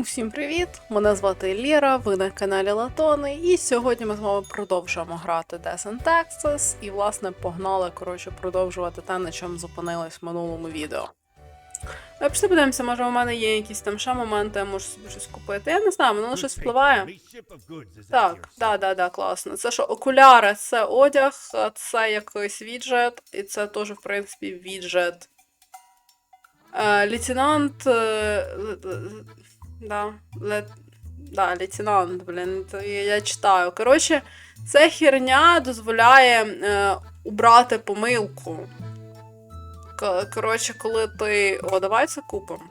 Усім привіт! Мене звати Лєра, ви на каналі Латони, і сьогодні ми з вами продовжуємо грати Death and Taxes, і, власне, погнали, коротше, продовжувати те, на чому зупинились в минулому відео. Е, Пішли подивимося, може у мене є якісь там ще моменти, я можу собі щось купити. Я не знаю, воно щось впливає. Так, да, да, да, класно. Це що, окуляри, це одяг, це якийсь віджет, і це теж, в принципі, віджет. Е, лейтенант. Да, ле, да, лейтенант, блін, то я, я читаю. Коротше, ця херня дозволяє е, убрати помилку. Коротше, коли ти. О, давай це купимо.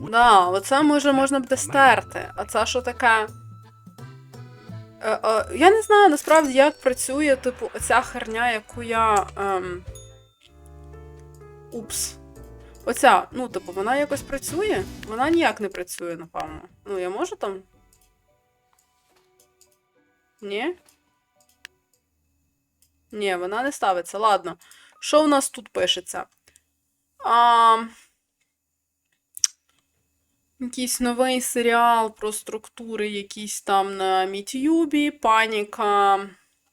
Да, оце може можна буде стерти. А це що таке? Е, е, я не знаю насправді, як працює, типу, оця херня, яку я. Ем... Упс. Оця, ну, типу, вона якось працює? Вона ніяк не працює, напевно. Ну, я можу там. Ні? Ні, вона не ставиться. Ладно. Що у нас тут пишеться? А... Якийсь новий серіал про структури, якісь там на Мітюбі, паніка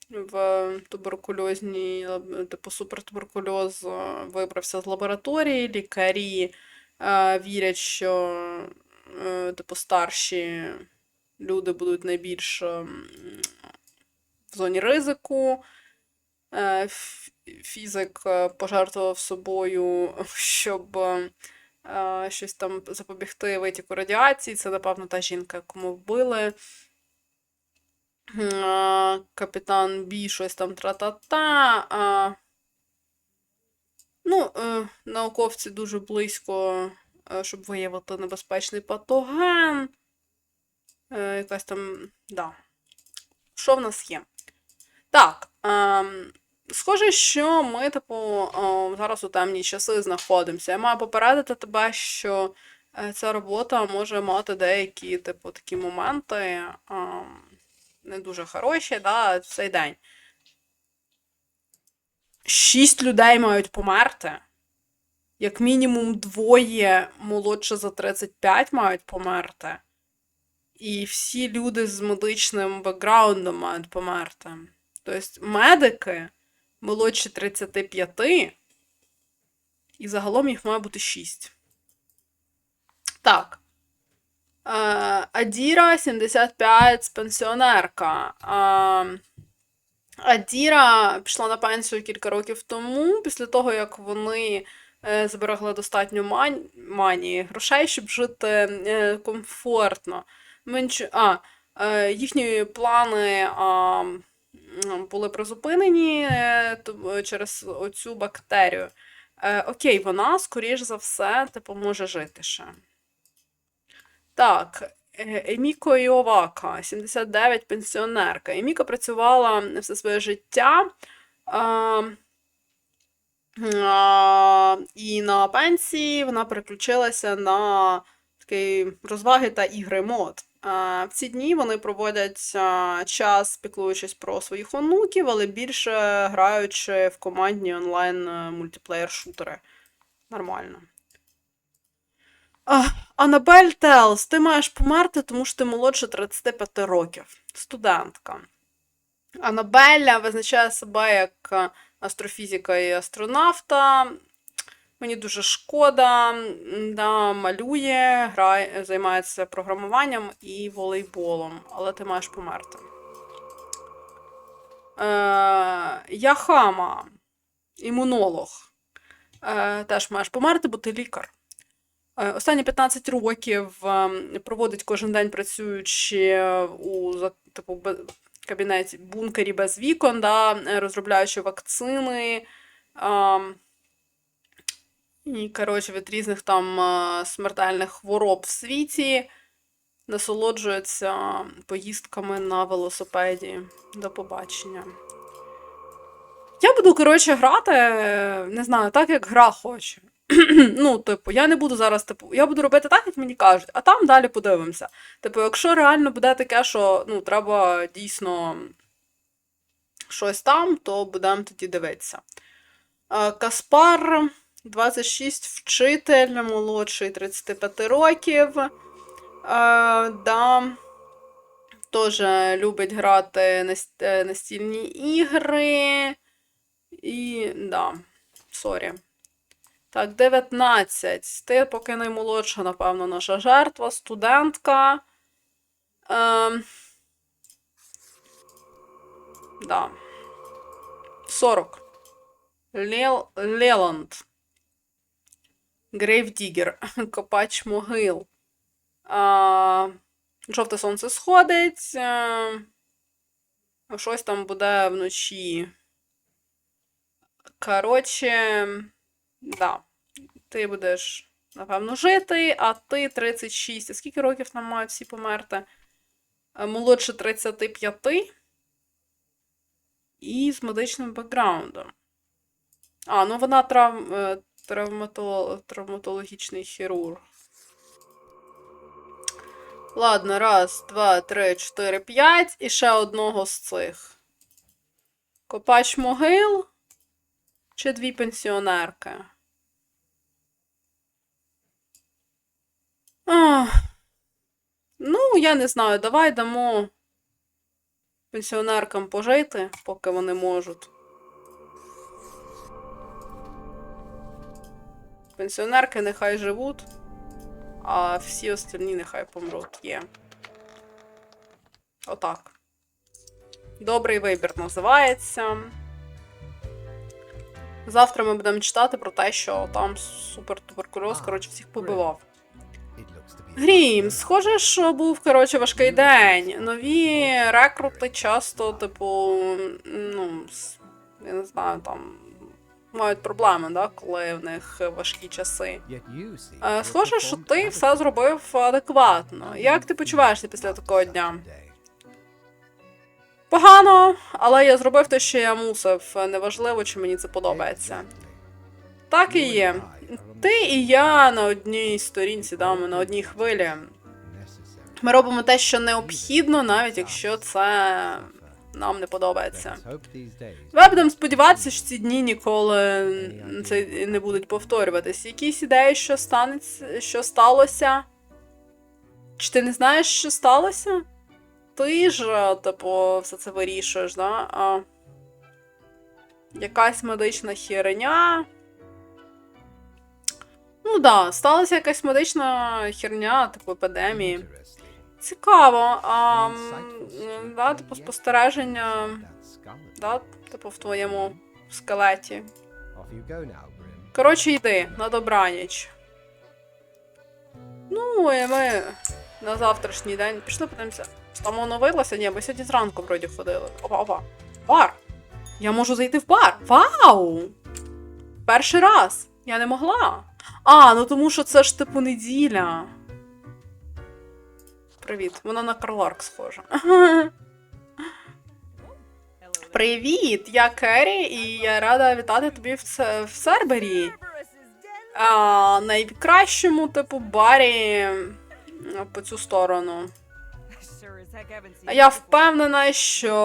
в туберкульозній, типу супертуберкульоз е, вибрався з лабораторії, лікарі е, вірять, що е, типу старші люди будуть найбільш ем, в зоні ризику. Е, Фізик е, пожертвував собою, щоб е, е, щось там запобігти витіку радіації. Це, напевно, та жінка, ми вбили. Капітан Бі, щось там тра-та-та. а, Ну, е, науковці дуже близько, е, щоб виявити небезпечний патоген. Е, Якась там. Да. Що в нас є? Так. ем, Схоже, що ми, типу, зараз у темні часи знаходимося. Я маю попередити тебе, що ця робота може мати деякі, типу, такі моменти ем, не дуже хороші, да, в цей день. Шість людей мають померти. Як мінімум двоє молодше за 35 мають померти. І всі люди з медичним бекграундом мають померти. Тобто медики молодші 35, і загалом їх має бути 6. Так. Адіра 75 пенсіонерка. Адіра пішла на пенсію кілька років тому, після того, як вони е, зберегли достатньо манії грошей, щоб жити е, комфортно. Менш... А, е, їхні плани а, були призупинені через оцю бактерію. Окей, вона, скоріш за все, типу, може жити ще. Так, е, Еміко Іовака, 79, пенсіонерка. Еміка працювала все своє життя. А, а, і на пенсії вона переключилася на такий розваги та ігри мод. А, в ці дні вони проводять а, час, піклуючись про своїх онуків, але більше граючи в командні онлайн е, мультиплеєр-шутери. Нормально. Анабель Телс, ти маєш померти, тому що ти молодше 35 років. Студентка. Анабелля визначає себе як астрофізика і астронавта. Мені дуже шкода, да, малює, грає, займається програмуванням і волейболом, але ти маєш померти. Е, Яхама, імунолог. Е, теж маєш померти, бо ти лікар. Е, Останні 15 років ем, проводить кожен день працюючи у за- типу, кабінеті бункері без вікон, да, е, розробляючи вакцини. ем, І, коротше, від різних там е, смертельних хвороб в світі насолоджується поїздками на велосипеді. До побачення. Я буду, коротше, грати, е, не знаю, так, як гра хоче. ну, типу, я не буду зараз, типу, я буду робити так, як мені кажуть, а там далі подивимося. Типу, якщо реально буде таке, що ну, треба дійсно щось там, то будемо тоді дивитися. Е, Каспар 26 вчитель, молодший 35 років. Е, да. Теж любить грати е, настільні ігри. І да, сорі. Так, 19. Ти поки наймолодша, напевно, наша жертва, студентка. Ем... Да. 40. Лел... Леланд. Грейвдігер. Копач могил. А... Жовте сонце сходить. е, Щось там буде вночі. Коротше, да. Ти будеш, напевно, жити, а ти 36. А скільки років нам мають всі померти? Е, Молодше 35. І з медичним бекграундом. А, ну вона трав... е, травматологічний хірург. Ладно, раз, два, три, чотири, п'ять. І ще одного з цих. Копач могил. Чи дві пенсіонерки? Ах. Ну, я не знаю, давай дамо пенсіонеркам пожити, поки вони можуть. Пенсіонерки нехай живуть, а всі остальні нехай помруть. Є. Отак. Добрий вибір називається. Завтра ми будемо читати про те, що там супертуберкульоз, коротше, всіх побивав. Грім, схоже, що був коротше важкий день. Нові рекрути часто, типу, ну, я не знаю, там мають проблеми, да, коли в них важкі часи. Е, Схоже, що ти все зробив адекватно. Як ти почуваєшся після такого дня? Погано, але я зробив те, що я мусив. Неважливо, чи мені це подобається. Так і є. Ти і я на одній сторінці, да, ми на одній хвилі. Ми робимо те, що необхідно, навіть якщо це нам не подобається. Давай будемо сподіватися, що ці дні ніколи це не будуть повторюватись. Якісь ідеї, що станеться, що сталося? Чи ти не знаєш, що сталося? Ти ж, типу, все це вирішуєш, да? А... Якась медична херня. Ну да, сталася якась медична херня, типу епідемії. Цікаво. А, да, типу, спостереження, да, типу, в твоєму скелеті. Коротше, йди на добраніч. Ну, і ми на завтрашній день пішли подивимося. Там оновилося? Ні, ми сьогодні зранку вроді ходили. Опа, опа. Бар! Я можу зайти в бар. Вау! Перший раз! Я не могла. А, ну тому що це ж типу неділя. Привіт, вона на Карларк схожа. Привіт, я Керрі, і я рада вітати тобі в, в Сербері. А, найкращому, типу, барі по цю сторону. Я впевнена, що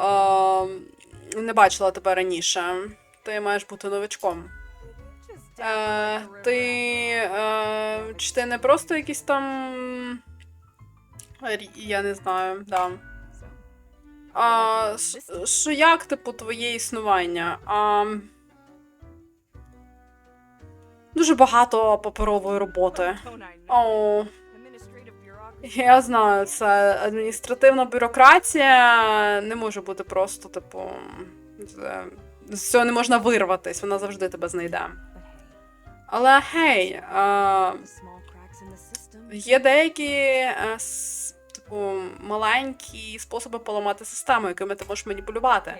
а, не бачила тебе раніше. Ти маєш бути новичком. Е, ти. Е, чи ти не просто якийсь там. Я не знаю, да. А, що як, типу, твоє існування? А, дуже багато паперової роботи. О, я знаю, це адміністративна бюрократія не може бути просто, типу. З цього не можна вирватись, вона завжди тебе знайде. Але гей, а, є деякі е, с- типу, маленькі способи поламати систему, якими ти можеш маніпулювати.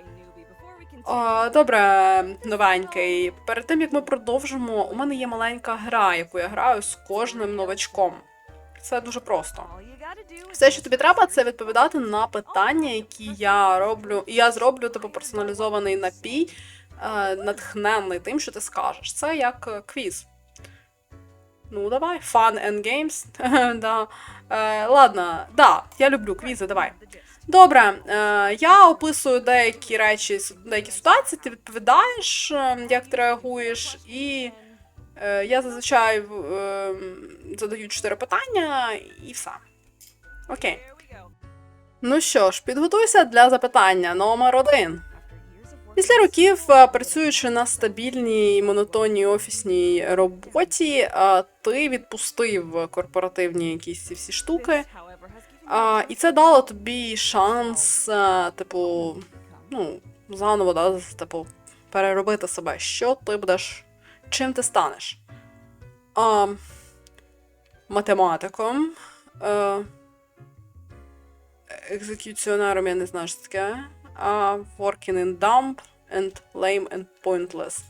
О, добре, новенький. Перед тим як ми продовжимо, у мене є маленька гра, яку я граю з кожним новачком. Це дуже просто. Все, що тобі треба, це відповідати на питання, які я роблю. І я зроблю типу персоналізований напій, е, натхненний тим, що ти скажеш. Це як е, квіз. Ну, давай. Fun and games. да. е, ладно, да, я люблю квізи, давай. Добре, е, я описую деякі речі, деякі ситуації, ти відповідаєш, е, як ти реагуєш, і я зазвичай е, задаю чотири питання і все. Окей. Ну що ж, підготуйся для запитання номер один. Після років, е, працюючи на стабільній монотонній офісній роботі, е, ти відпустив корпоративні якісь ці всі штуки, і це дало тобі шанс, е, типу, ну, заново, да, типу, переробити себе. Що ти будеш, чим ти станеш? А, математиком, е, екзекюціонером, я не знаю, що таке. А, working in dump and lame and pointless.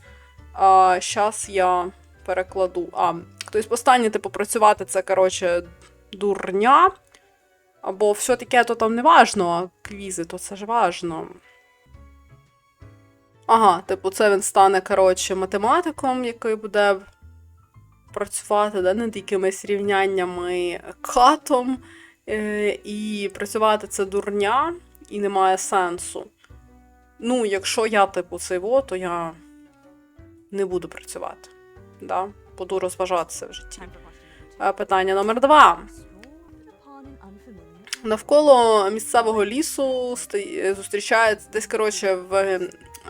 А, щас я перекладу. А, тобто останнє, типу, працювати це, коротше, дурня. Або все таке то там не важно, а квізи, то це ж важно. Ага, типу, це він стане, коротше, математиком, який буде працювати да, над якимись рівняннями катом. Е, і працювати це дурня, і немає сенсу. Ну, якщо я, типу, цей во, то я не буду працювати. Да? Буду розважатися в житті. Е, Питання номер два. Навколо місцевого лісу зустрічається десь, коротше, в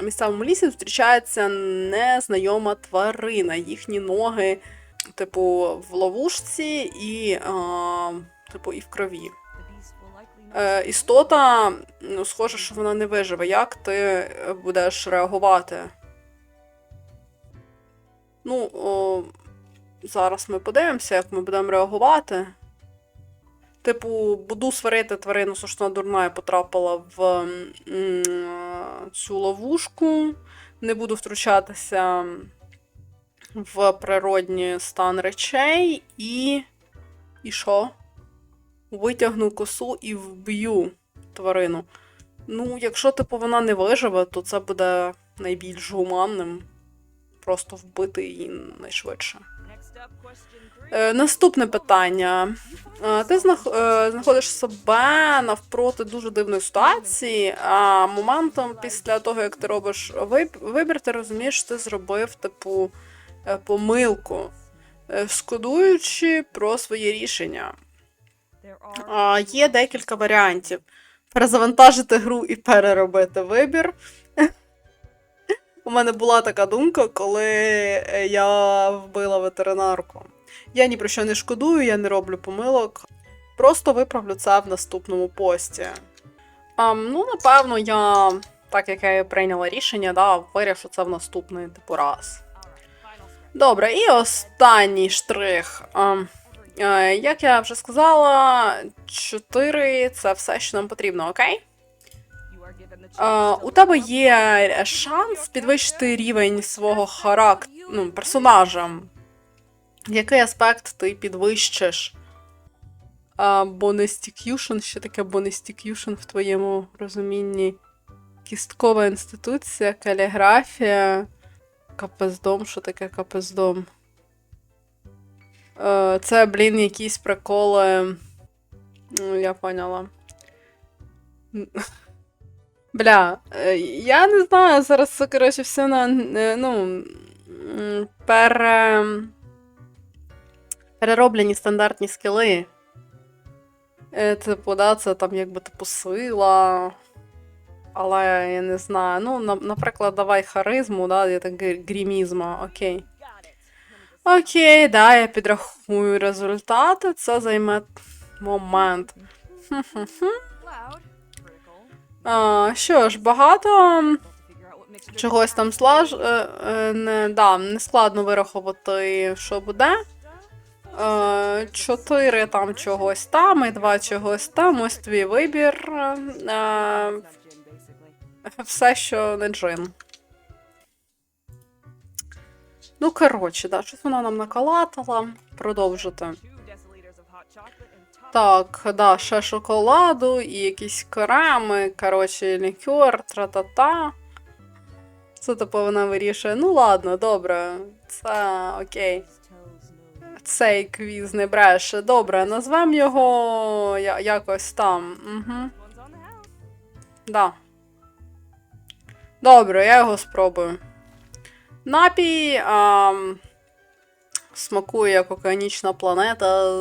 місцевому лісі зустрічається незнайома тварина. Їхні ноги, типу, в ловушці і, а, типу, і в крові. Е, істота, ну, схоже, що вона не виживе. Як ти будеш реагувати? Ну, о, зараз ми подивимося, як ми будемо реагувати. Типу, буду сварити тварину, що вона дурна і потрапила в м, цю ловушку. Не буду втручатися в природній стан речей і. І що? Витягну косу і вб'ю тварину. Ну, якщо, типу, вона не виживе, то це буде найбільш гуманним. Просто вбити її найшвидше. Е, наступне питання. Е, Ти е, знаходиш себе навпроти дуже дивної ситуації, а моментом після того, як ти робиш вибір, ти розумієш, що ти зробив типу помилку, шкодуючи про своє рішення. Є декілька варіантів: перезавантажити гру і переробити вибір. У мене була така думка, коли е, я вбила ветеринарку. Я ні про що не шкодую, я не роблю помилок. Просто виправлю це в наступному пості. А, ну, напевно, я, так як я прийняла рішення, да, вирішу це в наступний типу раз. Добре, і останній штрих. А, е, як я вже сказала, 4 це все, що нам потрібно, окей? Е, у тебе є шанс підвищити рівень свого характеру, ну, персонажа. Який аспект ти підвищиш? Бонестікюшн, що таке бонестікюшн в твоєму розумінні? Кісткова інституція, каліграфія, капездом, що таке капездом? Е, Це, блін, якісь приколи. Ну, я поняла. Бля, е, я не знаю, зараз це, коротше, все на. е, Ну. Пере... Перероблені стандартні скіли. Е, Типу, да, це там якби типу сила. Але я не знаю. Ну, на- наприклад, давай харизму, да, я так грімізма, окей. Окей, да, я підрахую результати. Це займе момент. Хм-хм-хм. А, що ж, багато чогось там слаж... е, е, не, да, не складно вирахувати, що буде. Е, Чотири там чогось там, і два чогось там. Ось твій вибір. Все, що не джин. Ну, коротше, да, щось вона нам накалатала. Продовжити. Так, да, ще шоколаду і якісь креми, коротше, лікер, тра-та-та. Це типу вона вирішує. Ну ладно, добре, це окей. Цей квіз не бреше. Добре, назвемо його я- якось там. Угу. Да. Добре, я його спробую. Напій. А, Смакує як океанічна планета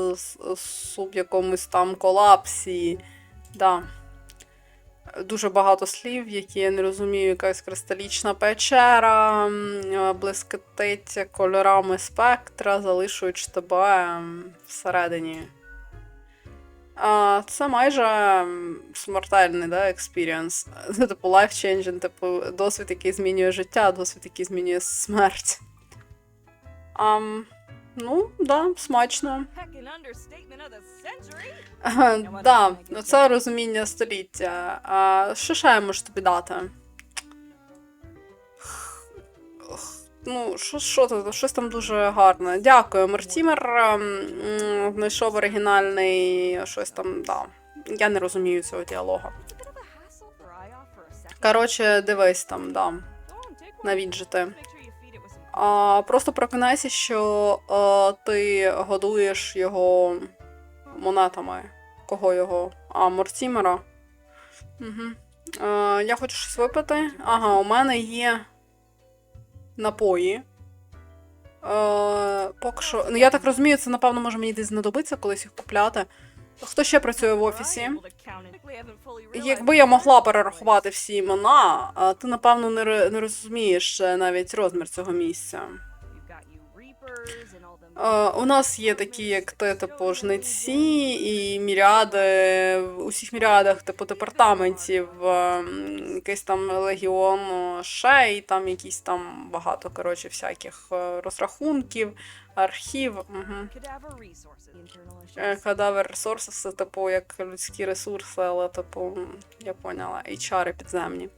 в якомусь там колапсі. Да. Дуже багато слів, які я не розумію, якась кристалічна печера, е, кольорами спектра, залишуючи тебе всередині. Це майже смертельний да. Це типу life-changing, типу досвід, який змінює життя, досвід, який змінює смерть. Ам, ну, да, смачно. Да, це розуміння століття. А що ще я можу тобі дати? Ну, що, що тут? Щось там дуже гарне. Дякую, Мартімер. ем, Знайшов оригінальний щось там, да. Я не розумію цього діалогу. Коротше, дивись там, да, на віджити. А, просто прокинайся, що а, ти годуєш його монетами. Кого його? А, Мортімера. Угу. А, я хочу щось випити. Ага, у мене є напої. Е, поки що. Ну, я так розумію, це, напевно, може мені десь знадобиться колись їх купляти. Хто ще працює в офісі? Якби я могла перерахувати всі імена, ти, напевно, не розумієш е, навіть розмір цього місця. У нас є такі, як ти, типу, жниці і міріади, в усіх міріадах, типу, департаментів, е, якийсь там легіон шей, там якісь там багато, коротше, всяких е, розрахунків, архів. Е. Кадавер ресурси, це типу як людські ресурси, але типу, я поняла, HR підземні.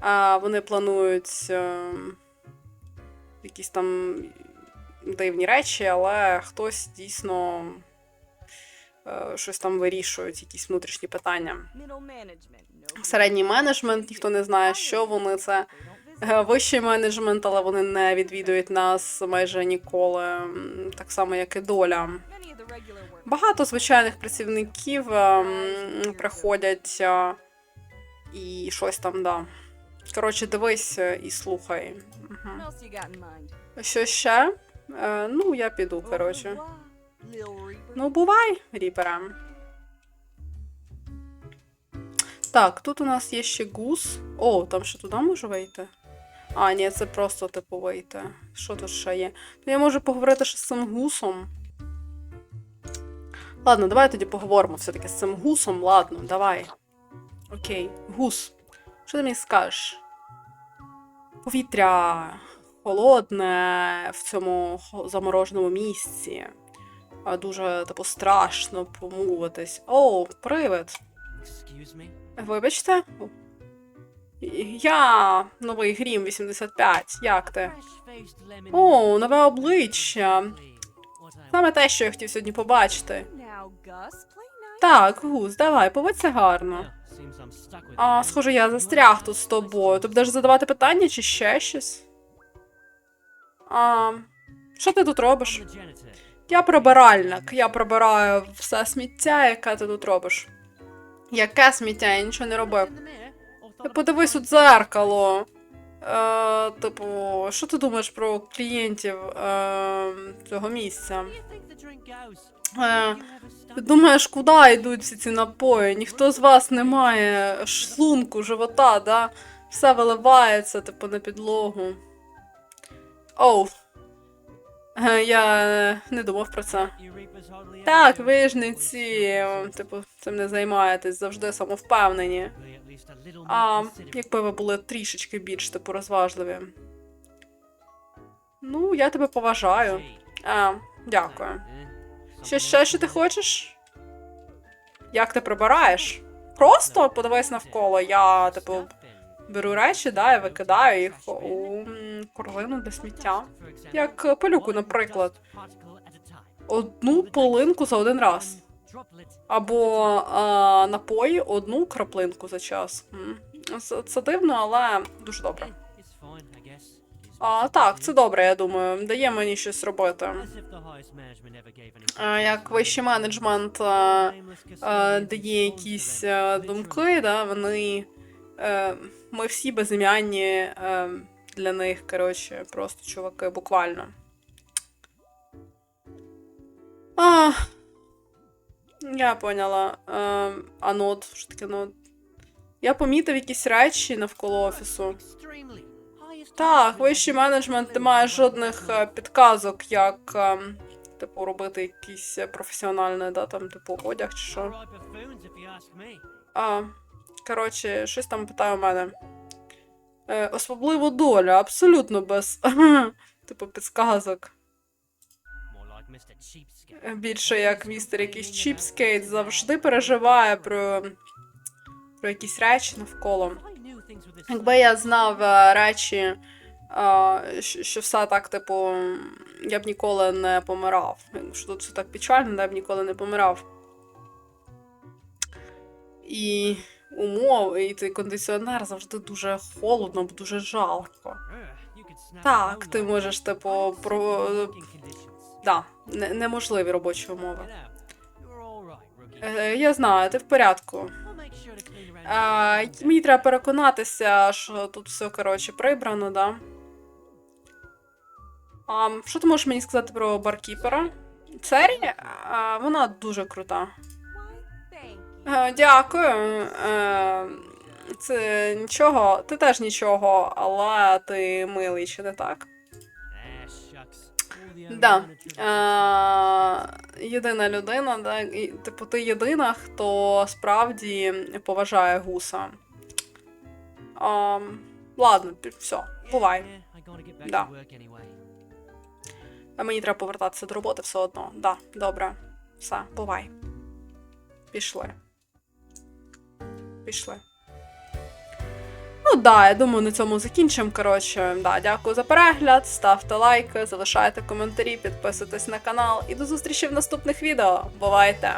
А вони планують е, якісь там дивні речі, але хтось дійсно е, щось там вирішують, якісь внутрішні питання. Середній менеджмент, ніхто не знає, що вони це. Е, Вищий менеджмент, але вони не відвідують нас майже ніколи, так само, як і доля. Багато звичайних працівників ем, приходять е, і щось там, да. Коротше, дивись е, і слухай. Угу. Що ще? Е, ну, я піду, коротше. Ну, бувай, ріпере. Так, тут у нас є ще гус. О, там ще туди можу вийти? А, ні, це просто типу вийти. Що тут ще є? Ну, я можу поговорити ще з цим гусом. Ладно, давай тоді поговоримо все-таки з цим гусом. Ладно, давай. Окей, гус. Що ти мені скажеш? Повітря холодне в цьому замороженому місці. А дуже типу страшно помовитись. О, привид. Вибачте. Я новий грім 85. Як ти? О, нове обличчя. Саме те, що я хотів сьогодні побачити. Так, гус, давай, поводься гарно. А, схоже, я застряг тут з тобою. Ти будеш задавати питання чи ще щось? А, що ти тут робиш? Я прибиральник. Я прибираю все сміття, яке ти тут робиш. Яке сміття? Я нічого не робив. Ти подивись у дзеркало. Е, типу, що ти думаєш про клієнтів е, цього місця? Е, думаєш, куди йдуть всі ці напої? Ніхто з вас не має шлунку, живота, да? Все виливається, типу, на підлогу. Оу. Е, Я не думав про це. Так, ви ж не ці, е, типу, цим не займаєтесь, завжди самовпевнені. А якби ви були трішечки більш типу розважливі. Ну, я тебе поважаю. А, дякую. Що ще, що ти хочеш? Як ти прибираєш? Просто подивись навколо. Я, типу, беру речі, да, і викидаю їх у корлину для сміття. Як е, пилюку, наприклад. a time. Одну полинку за один раз. Або а, напої одну краплинку за час. Це, це дивно, але дуже добре. А, так, це добре, я думаю. Дає мені щось робити. А, Як вищий менеджмент а, а, дає якісь а, думки, да, вони. Е, ми всі безім'янні е, для них, коротше, просто чуваки, буквально. А, я поняла. Е, а нот, що таке нот? Я помітив якісь речі навколо офісу. Так, вищий менеджмент не має жодних е, підказок, як ем, типу робити якийсь е, професіональний, да, там, типу, одяг чи що. А, коротше, щось там питає у мене. Е, особливо доля, абсолютно без типу підсказок. Більше як містер якийсь чіпскейт завжди переживає про, про якісь речі навколо. Якби я знав е, речі, е, що все так, типу, я б ніколи не помирав. Що тут все так печально, я б ніколи не помирав. І умови, і цей кондиціонер завжди дуже холодно, дуже жалко. Так, ти можеш, типу, про. Да, неможливі робочі умови. Е, я знаю, ти в порядку. Е, мені треба переконатися, що тут все, коротше, прибрано, да. А, що ти можеш мені сказати про баркіпера? Цері? Е, вона дуже крута. Дякую. Е, це нічого, ти теж нічого, але ти милий, чи не так? Да. Е, єдина людина, да, типу, ти єдина, хто справді поважає гуса. А, ладно, все, бувай. Да. А мені треба повертатися до роботи все одно. Да, добре. Все, бувай. Пішли. Пішли. Ну да, я думаю, на цьому закінчимо. Коротше, да, дякую за перегляд. Ставте лайки, залишайте коментарі, підписуйтесь на канал і до зустрічі в наступних відео. Бувайте!